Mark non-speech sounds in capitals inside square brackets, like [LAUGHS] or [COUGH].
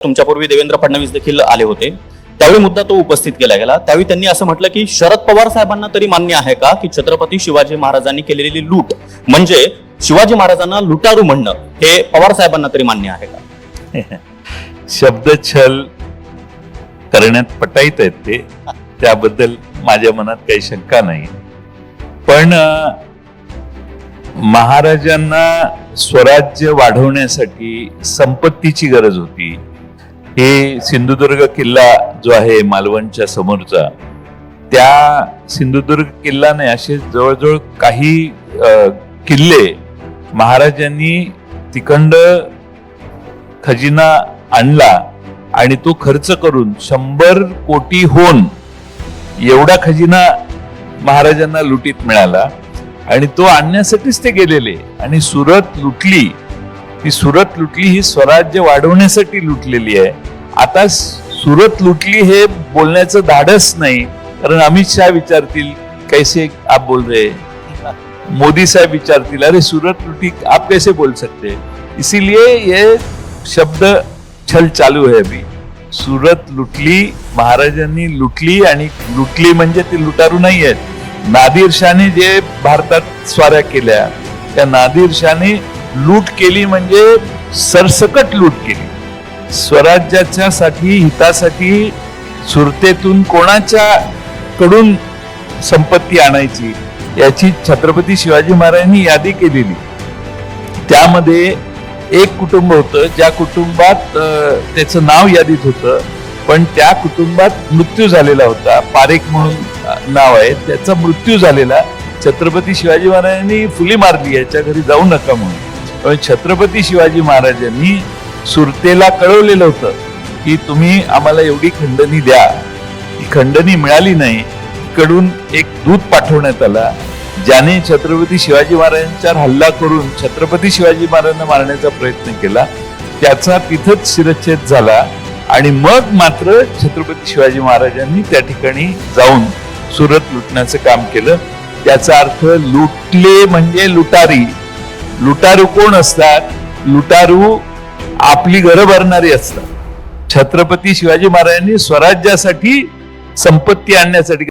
तुमच्यापूर्वी देवेंद्र फडणवीस देखील आले होते. त्यावेळी मुद्दा तो उपस्थित केला गेला. त्यावेळी त्यांनी असं म्हटलं की शरद पवार साहेबांना तरी मान्य आहे का की छत्रपती शिवाजी महाराजांनी केलेली लूट म्हणजे शिवाजी महाराजांना लुटारू म्हणणं हे पवार साहेबांना तरी मान्य आहे का? [LAUGHS] शब्दछल करण्यात पटाईत आहेत ते. त्याबद्दल माझ्या मनात काही शंका नाही. पण महाराजांना स्वराज्य वाढवण्यासाठी संपत्तीची गरज होती. हे सिंधुदुर्ग किल्ला जो आहे मालवणच्या समोरचा त्या सिंधुदुर्ग किल्लाने असे जवळजवळ काही किल्ले महाराजांनी तिखंड खजिना आणला आणि तो खर्च करून शंभर कोटी होऊन एवढा खजिना महाराजांना लुटीत मिळाला आणि तो आणण्यासाठीच ते गेलेले. आणि सुरत लुटली. ती सुरत लुटली ही स्वराज्य वाढवण्यासाठी लुटलेली आहे. आता सुरत लुटली हे बोलण्याचं धाडस नाही कारण अमित शहा विचारतील कैसे आप बोल रहे मोदी साहब विचारतील अरे सूरत लुटी आप कैसे बोल सकते इसीलिए ये शब्द छल चालू है अभी. सूरत लुटली महाराजांनी लुटली आणि लुटली म्हणजे ती लुटारू नाही आहेत. नादिर शाहने जे भारतात स्वाऱ्या केल्या त्या नादिर शाहने लूट केली म्हणजे सरसकट लूट केली. स्वराज्याच्या साठी हितासाठी सुरतेतून कोणाच्या कडून संपत्ती आणायची याची छत्रपती शिवाजी महाराजांनी यादी केलेली. त्यामध्ये एक कुटुंब होतं ज्या कुटुंबात त्याचं नाव यादीत होतं पण त्या कुटुंबात मृत्यू झालेला होता. पारेख म्हणून नाव आहे. त्याचा मृत्यू झालेला. छत्रपती शिवाजी महाराजांनी फुली मारली याच्या घरी जाऊ नका म्हणून. छत्रपती शिवाजी महाराजांनी सुरतेला कळवलेलं होतं की तुम्ही आम्हाला एवढी खंडणी द्या. ही खंडणी मिळाली नाही. कडून एक दूत पाठवण्यात आला ज्याने छत्रपती शिवाजी महाराजांच्यावर हल्ला करून छत्रपती शिवाजी महाराजांना मारण्याचा प्रयत्न केला. त्याचा तिथंच शिरच्छेद झाला आणि मग मात्र छत्रपती शिवाजी महाराजांनी त्या ठिकाणी जाऊन सुरत लुटण्याचं काम केलं. त्याचा अर्थ लुटले म्हणजे लुटारी. लुटारू कोण असतात? लुटारू आपली घरं भरणारी असतात. छत्रपती शिवाजी महाराजांनी स्वराज्यासाठी संपत्ती आणण्यासाठी